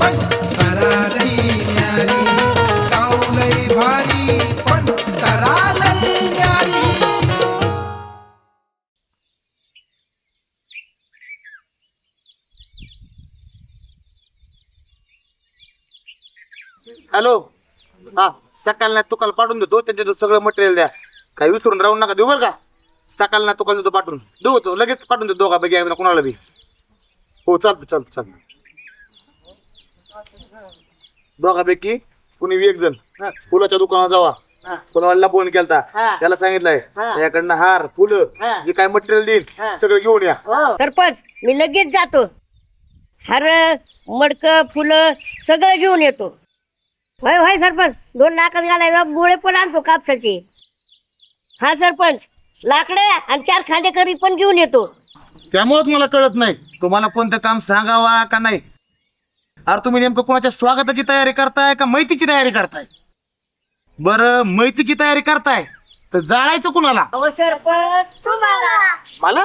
पण न्यारी. गावलई भारी पण न्यारी. हॅलो. हा सकाळला तुकाला पाठवून देतो त्यांच्या सगळं मटेरियल द्या. काही विसरून राहू नका देऊ बरं का? सकाळला तुकाला देतो पाठवून. देऊ तो लगेच पाठवून देतो दोघा पैकी एकदा कोणाला बी. हो चालतं चालतं चालतं. दोघापैकी कुणी एक जण. फुलाच्या दुकानात जावा. फुलावाल्याला फोन केलता. त्याला सांगितलंय त्याकडनं हार फुलं जे काय मटेरियल देईल सगळं घेऊन या. सरपंच मी लगेच जातो. हार मडक फुलं सगळं घेऊन येतो. होय होय सरपंच. दोन लाखात घालायला गोळे पण आणतो कापसाचे. हा सरपंच. लाकडे आणि चार खांदेकरी पण घेऊन येतो. त्यामुळेच मला कळत नाही. तुम्हाला कोणतं काम सांगावा का नाही? अरे तुम्ही नेमकं कोणाच्या स्वागताची तयारी करताय का मैतीची तयारी करताय? बरं मैतीची तयारी करताय तर जाळायचं कुणाला? अहो सरपंच तुम्हाला. मला?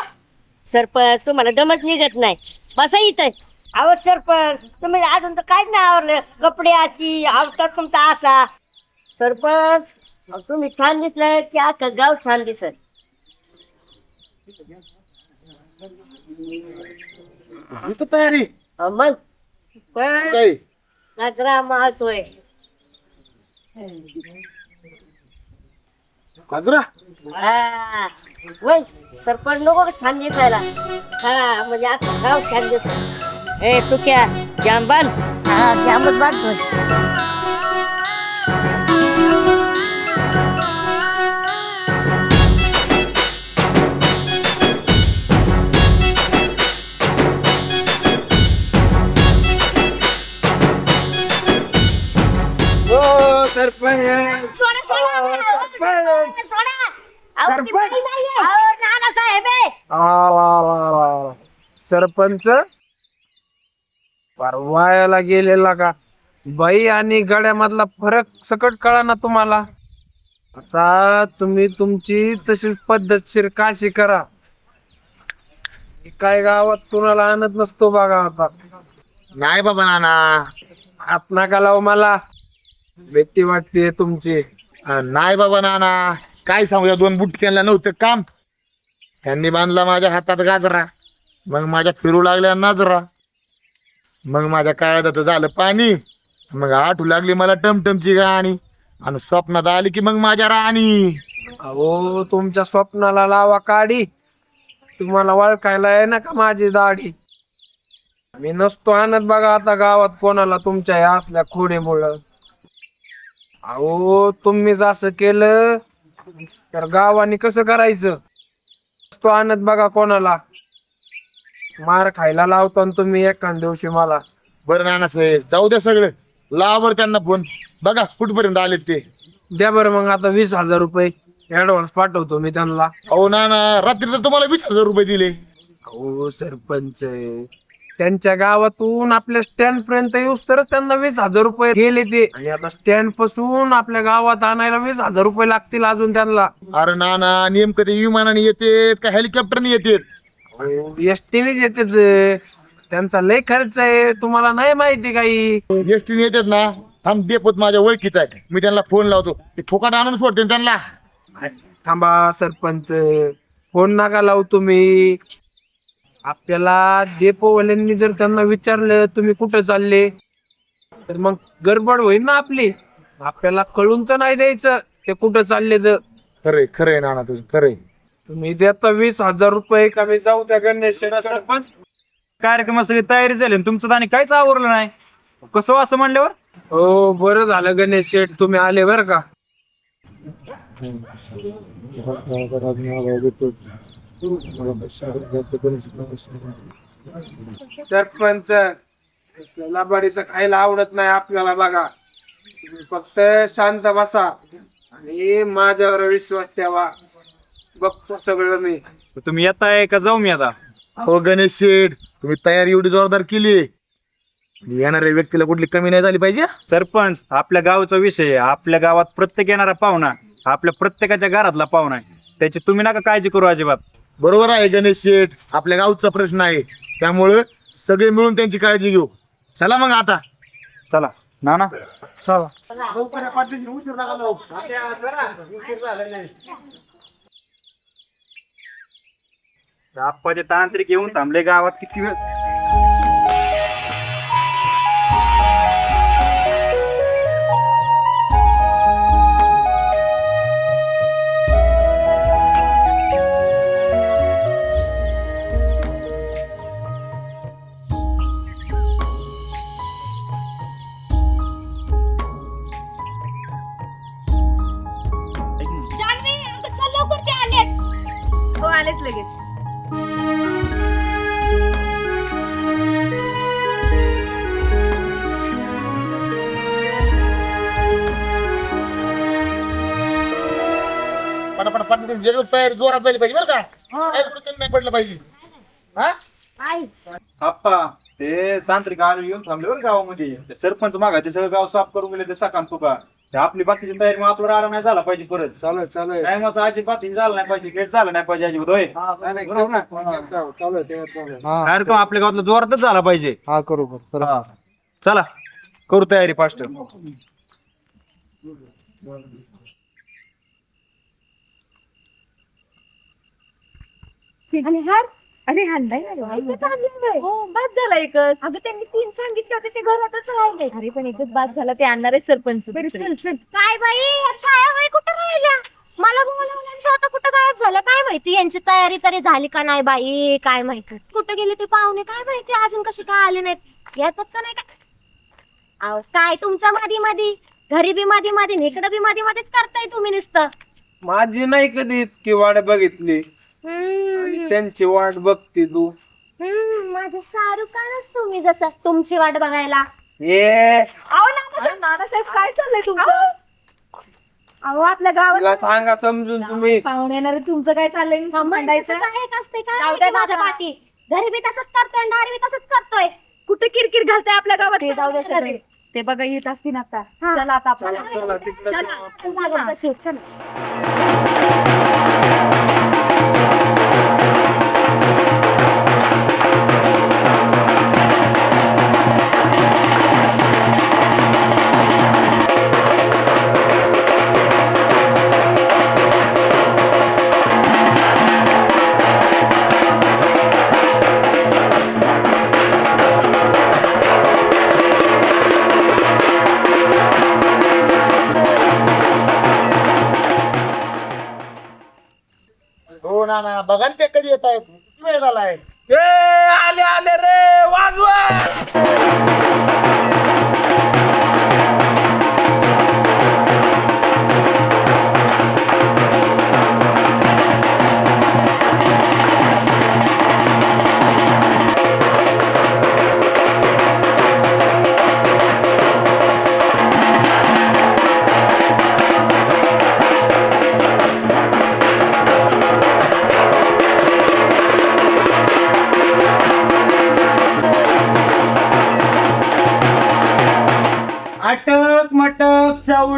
सरपंच तुम्हाला दमच निघत नाही. बसा इथं. अहो सरपंच तुम्ही अजून तर काहीच नाही आवरलं. कपडे अशी आवतात तुमचा असा सरपंच अहो, तुम्ही छान दिसलाय की अख्खं गाव छान दिसत. इथं तयारी. अहो, मग? पण काय? नजरा मारतोय गजरा हा. सरपंच नको का छान दिसायला? हा म्हणजे आता गाव छान दिसत ए तू क्या जांबान? हा जांबच बांधतोय. सरपंच. आहे. आ, वा, वा, वा, वा. परवायाला गेलेला का? बाई आणि गड्यामधला फरक सकट कळा ना तुम्हाला. आता तुम्ही तुमची तशीच पद्धतशीर काशी करा. काय गावात कुणाला आणत नसतो बघा आता. नाही बाबा नाना. हात नका लावू मला. भीती वाटते तुमची. नाही बाबा नाना काय सांगू या दोन बुटक्यांना नव्हतं काम. त्यांनी बांधला माझ्या हातात गाजरा. मग माझ्या फिरू लागल्या नजरा. मग माझ्या काळात झालं पाणी. मग आठू लागली मला टमटमची गाणी. आणि स्वप्नात आली की मग माझ्या राणी. अहो तुमच्या स्वप्नाला लावा काडी. तुम्हाला वळखायला आहे ना का माझी दाढी? मी नसतो आणत बघा आता गावात कोणाला तुमच्या या असल्या खोडीमुळं. अहो तुम्हीच असं केलं तर गावाने कसं करायचं? नसतो आणत बघा कोणाला. मार खायला लावतो ना तुम्ही एखाद दिवशी मला. बरं नाना साहेब जाऊ द्या सगळं. लावा बरं त्यांना फोन. बघा कुठपर्यंत आले ते. द्या बरं मग आता वीस हजार रुपये ऍडव्हान्स पाठवतो मी त्यांना. अहो नाना रात्री तर तुम्हाला वीस हजार रुपये दिले. हो सरपंच. त्यांच्या गावातून आपल्या स्टँड पर्यंत येऊस तरच त्यांना वीस हजार रुपये गेले ते. आणि आता स्टँडपासून आपल्या गावात आणायला वीस हजार रुपये लागतील अजून त्यांना. अरे नाना नेमकं ते विमानाने येतेत का हेलिकॉप्टरने येतेत? एसटीनेच येते ते. त्यांचा लय खर्च आहे. तुम्हाला नाही माहिती काही? एसटीने येतात ना? थांब डेपोत माझ्या ओळखीचा आहे. मी त्यांना फोन लावतो. ते फुकाट आणून सोडते त्यांना. थांबा सरपंच. फोन नका लावू तुम्ही. आपल्याला डेपोवाल्यांनी जर त्यांना विचारलं तुम्ही कुठं चालले? तर मग गडबड होईल ना आपली. आपल्याला कळून तर नाही द्यायचं ते कुठं चालले तर खरे खरे नाना तुझे खरे तुम्ही देता वीस हजार रुपये कमी जाऊ त्या गणेश सरपंच कार्यक्रमात सगळी तयारी झाली आणि तुमचं तर आणि काहीच आवरलं नाही. कसं असं म्हणल्यावर? हो बरं झालं गणेश शेठ तुम्ही आले बरं का? सरपंच लबाडीचं खायला आवडत नाही आपल्याला बघा. तुम्ही फक्त शांत बसा आणि माझ्यावर विश्वास ठेवा. बघतो सगळं मी. तुम्ही येताय का? जाऊ मी आता. हो गणेश शेठ तुम्ही तयारी एवढी जोरदार केली. येणाऱ्या व्यक्तीला कुठली कमी नाही झाली पाहिजे? सरपंच आपल्या गावचा विषय आहे. आपल्या गावात प्रत्येक येणारा पाहुणा आपल्या प्रत्येकाच्या घरातला पाहुणा आहे. त्याची तुम्ही नका काळजी करू अजिबात. बरोबर आहे गणेश शेठ? आपल्या गावचा प्रश्न आहे. त्यामुळं सगळे मिळून त्यांची काळजी घेऊ. चला मग आता. चला. ना ना चला. आप्पा ते तांत्रिक येऊन थांबले गावात किती वेळ? तयारी जोरात झाली पाहिजे बरं का? काय कुठं कमी नाही पडलं पाहिजे. हा? आप्पा ते तांत्रिक आले येऊन थांबले बरं गावामध्ये. ते सरपंच मागा ते सगळं गाव साफ करून गेले ते सकाळ तुका ते आपली बाकीची तयारी मग आपला राडा नाही झाला पाहिजे परत. चालेल चालेल. टायमाचं अजिबात हे झालं नाही पाहिजे लेट झालं नाही पाहिजे अजिबात होय? बरोबर? ना कार्यक्रम आपल्या गावातला जोरातच झाला पाहिजे. हा करू करू हा. चला करू तयारी फास्ट आणि हार? अरे हार नाही हो बस झाला एकच. अगं त्यांनी तीन सांगितले होते ते घरातच राहिले. अरे पण एकच बाद झाला ते आणणार आहे सरपंच. चल चल. काय बाई या छायाबाई कुठं राहिल्या? मला बोलावलं आता कुठं गायब झालं? काय माहिती यांची तयारी तरी झाली का नाही बाई? काय माहिती? कुठं गेले ते पाहुणे? काय माहिती अजून कसे काय आले नाहीत? येतात का नाही का अहो, काय तुमचा मादी मादी घरी बी मादी मादी आणि इकडं बी मादी मादीच करताय तुम्ही नुसतं. माझी नाही कधी इतकी वाट बघितली. हम्म, त्यांची वाट बघती तू. हम्म, माझं शाहरुख खानच तुम्ही जसं तुमची वाट बघायला. ये अरे नानासाहेब काय चाललंय तुमचं? अहो आपल्या गावात तिला सांगा समजून तुम्ही. पाहुणे येणार तुमचं काय चाललंय? नुसतं भांडायचं काय एक असते काय जाऊ द्या माहिती माझ्या बाबा. पाठी. घरी बी तसंच करतोय आणि दारी बी तसंच करतोय. कुठे किरकिर घालताय आपल्या गावात? ते जाऊ दे ते बघा येत असतील आता. चला आता आपण. चला तिकडे चला. चला. बघा ते कधी येत आहेत किती वेळ झालाय. ए, आले आले रे वाजवा!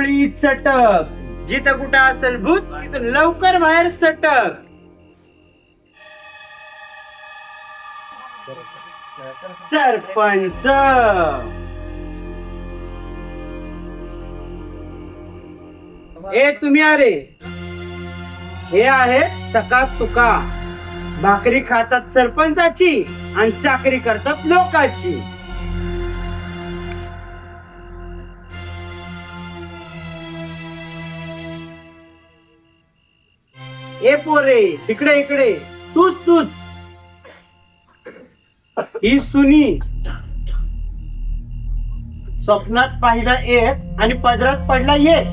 मटक चटक जिथं कुठं असेल भूत तिथून लवकर बाहेर सटक. सरपंच. ए तुम्ही अरे. हे आहे सकाळ तुका. भाकरी खातात सरपंचाची आणि चाकरी करतात लोकांची. ए पोरे इकडे इकडे. तूच तूच. ही सुनी. स्वप्नात पाहिला एक आणि पदरात पडला एक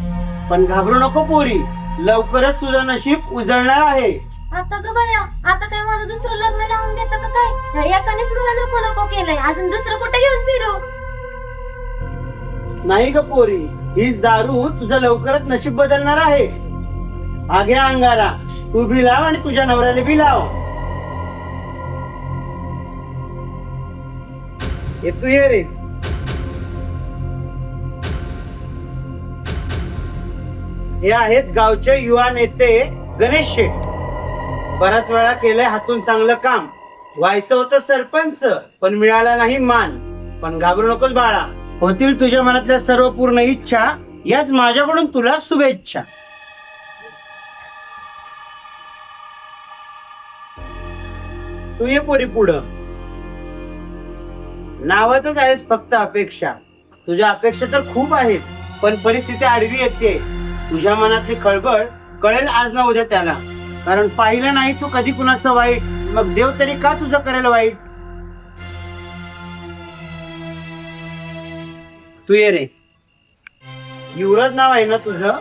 पण घाबरू नको पोरी लवकरच तुझं नशीब उजळणार आहे. आता ग बया आता काय माझं दुसरं लग्न लावून देतं का काय? एकानेच मला नको नको केलंय. अजून दुसरं कुठे घेऊन फिरू? नाही ग पोरी हीच दारू तुझं लवकरच नशीब बदलणार आहे. आगे अंगारा तू बी लाव आणि तुझ्या नवऱ्याला बी लाव. ये तू ये रे. हे आहेत गावचे युवा नेते गणेश शेठ. बराच वेळा केलंय हातून चांगलं काम. व्हायचं होतं सरपंच पण मिळाला नाही मान. पण घाबरू नकोस बाळा. होतील तुझ्या मनातल्या सर्व पूर्ण इच्छा याच माझ्याकडून तुला शुभेच्छा. तू ये पोरी पुढं. नावातच आहेस फक्त अपेक्षा. तुझ्या अपेक्षा तर खूप आहेत पण परिस्थिती आडवी येते. तुझ्या मनातली खळबळ कळेल आज ना उद्या त्याला. कारण पाहिलं नाही तू कधी कुणाचं वाईट मग देव तरी का तुझं करेल वाईट? तू ये रे. युवराज नाव आहे ना तुझं?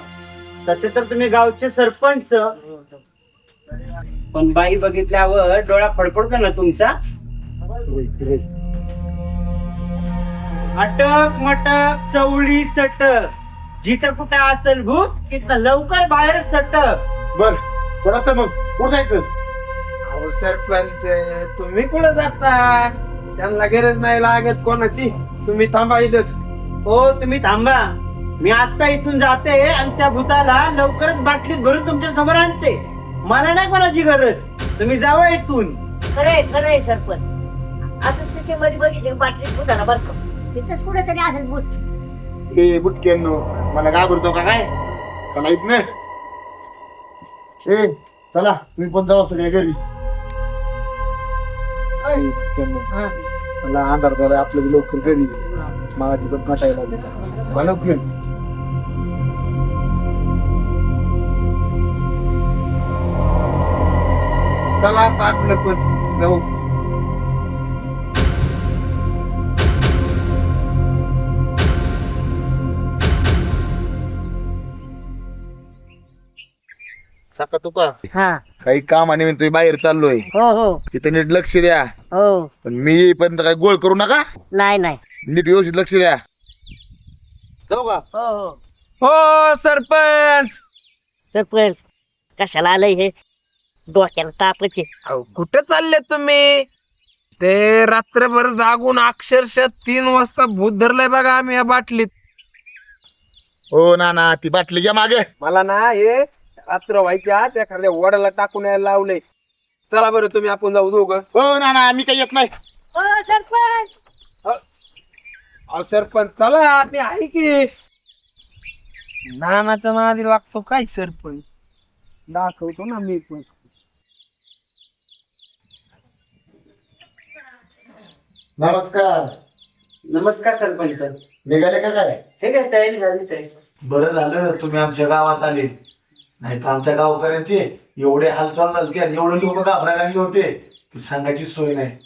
तसे तर तुम्ही गावचे सरपंच. पण बाई बघितल्यावर डोळा फडफडतो ना तुमचा? अटक मटक चवळी चटक. जिथं कुठं असेल भूत तिथं लवकर बाहेर सटक. बर चला तर मग. कुठं जायचं? अहो सरपंच तुम्ही कुठं जाता? त्यांना गरज नाही लागत कोणाची. तुम्ही थांबा इथंच हो तुम्ही थांबा. मी आता इथून जाते आणि त्या भूताला लवकरच बाटलीत भरून तुमच्यासमोर आणते. मला नाही कोणाची गरज. तुम्ही जावा इथून. खरंय खरंय सरपंच. असं तिथे मध्ये बघितले बाटलीत भूताला बरं का? तिथंच कुठेतरी असेल भूत. ए बुटक्यांनो मला घाबरतो का काय? चला इथ नाही ए चला तुम्ही पण जावा सगळे घरी. ए, बुटक्यांनो, मला अंधार झाला आपलं बी लवकर घरी माझी पण कटायला लागली. मला लवकर चला आता आपलं पण जाऊ. साका तुका हा. काही काम आणि तुम्ही बाहेर चाललोय. हो हो. तिथे नीट लक्ष द्या. हो. पण मी येईपर्यंत काही गोळ करू नका? नाही नाही. नीट व्यवस्थित लक्ष द्या. जाऊ का? हो हो. हो सरपंच! सरपंच कशाला आलंय हे? डोक्याला तापच आहे. अहो कुठे चालले तुम्ही? ते रात्रभर जागून अक्षरशः तीन वाजता भूत धरलंय बघा आम्ही या बाटलीत. हो ना ना ती बाटली घ्या मागे. मला ना हे रात्र व्हायच्या त्या एखाद्या वडाला टाकून यायला लावलंय. चला बरं तुम्ही आपण जाऊ दोघं. हो ना ना मी काही येत नाही. हो सरपंच. अहो सरपंच चला मी आहे की. नानाच्या नादी लागतो काय सरपंच? दाखवतो ना मी पण. नमस्कार. नमस्कार सरपंच. निघाले का काय? हे काय तयारी झालीच आहे. बरं झालं तुम्ही आमच्या गावात आले. नाही तर आमच्या गावकऱ्यांचे एवढे हालचाल झालते आणि एवढे लोक घाबरायला लागले होते की सांगायची सोय नाही.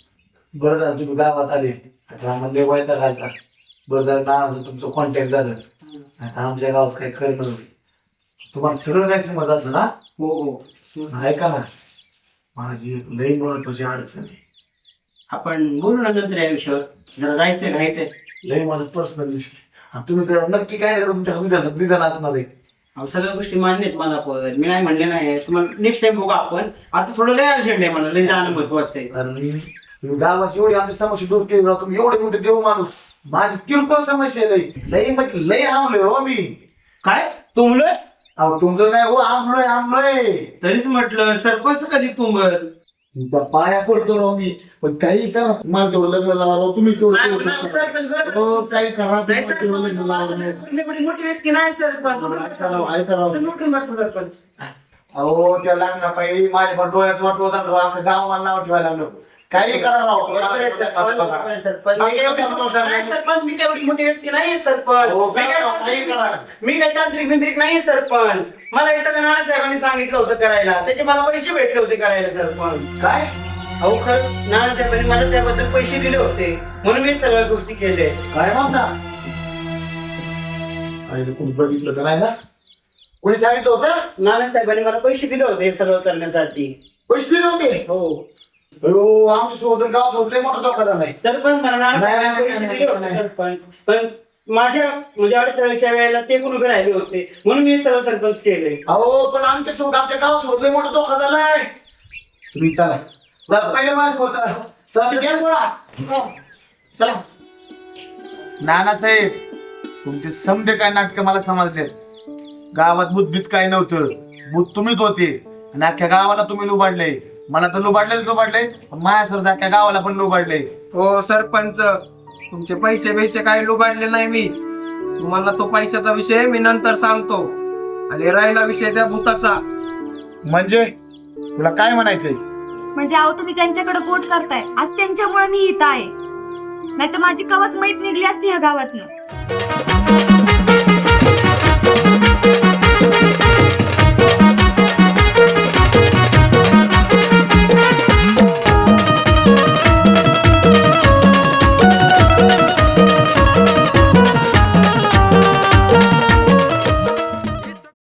बरं झालं तुम्ही गावात आले. आता आम्हाला लय वाईट घालता बरं झालं ना तुमचं कॉन्टॅक्ट झालं. आता आमच्या गावात काही करणं नाही. तुम्हाला सगळं काय समज असं ना? हो हो. ऐका ना. माझी एक लई महत्वाची अडचण आहे. आपण बोलू ना नंतर या विषयावर. जरा जायचं घाईत आहे लई माझं पर्सनल विषय. तुम्ही तर नक्की काय नाही तुमच्या रिझन रिझन असणार आहे. अहो सगळ्या गोष्टी मान्य आहेत मला पण मी नाही म्हणले नाही. तुम्हाला नेक्स्ट टाइम बघू आपण. आता थोडं लय अर्जंट आहे मला लय जाणं महत्वाचं आहे कारण मी तुम्ही गावाची एवढी आमची समस्या दूर केली राव तुम्ही एवढे मोठे देव माणूस. माझी किरकोळ समस्या लई लई म्हणजे लई आमलोय हो मी. काय? तुमलं अहो तुमचं नाही हो आमलोय आमलोय. तरीच म्हटलं सरपंच कधी तुंबल? पाया पडतो राव मी पण काही करा माझं तेवढं लग्न लावा राव तुम्हीच तेवढं करू शकता. हो काही करा नाही, तेवढं लग्न लावा नाही. मोठी व्यक्ती नाही सरपंच ऐका राव, राव. सरपंच अहो त्या लग्ना पाहिजे माझ्या पण डोळ्यात वाट होता राव गावाला नाव ठेवायला लागलो काही करा राव. बरोबर आहे, सरपंच, बरोबर आहे, सरपंच. मी काय एवढी- नाही, सरपंच मी काय एवढी मोठी व्यक्ती नाही सरपंच. हो, मी काय करा, काही करा. मी काय तांत्रिक बिंत्रिक नाही सरपंच. मला हे सगळं नानासाहेबांनी सांगितलं होतं करायला. त्याचे मला पैसे भेटले होते करायला सरपंच. काय? अहो खरं नानासाहेबांनी मला त्याबद्दल पैसे दिले होते. म्हणून मी सगळ्या गोष्टी केल्या. काय म्हणता? आईने कोणी बघितलं तर नाही ना? कोणी सांगितलं होतं? नानासाहेबांनी मला पैसे दिले होते हे सगळं करण्यासाठी. पैसे दिले होते? हो. आमच्यासोबत गाव सोबत लय मोठा धोका झालाय. सरपंच मला नाही, नानासाहेबांनी नाही, पैसे नाही, दिले होते नाही. सरपंच. पण माझ्या म्हणजे अडथळ्याच्या वेळेला ते पण उभे राहिले होते. म्हणून मी सगळं सरपंच केले. अहो पण आमच्यासोबत आमच्या गावासोबत लय मोठा धोका झालाय. तुम्ही चला. जरा पहिले माझ्या होता घ्या. चला. नानासाहेब तुमचे समजे काय नाटक मला समजले गावात बुद्धबीत काय नव्हतं. बुद्ध तुम्हीच होते. आणि अख्ख्या गावाला तुम्ही लुबाडले. मला तर लुबाडलेच लुबाडले. माझ्यासारखं अख्ख्या गावाला पण लुबाडले. हो सरपंच. तुमचे पैसे पैसे काही लुबाडले नाही मी. तुम्हाला तो पैशाचा विषय मी नंतर सांगतो. आणि राहिला विषय त्या भूताचा. म्हणजे? तुला काय म्हणायचंय? म्हणजे अहो तुम्ही ज्यांच्याकडे बोट करताय आज त्यांच्यामुळे मी इथं आहे. नाही तर माझी कवच माहीत निघली असती ह्या गावातनं.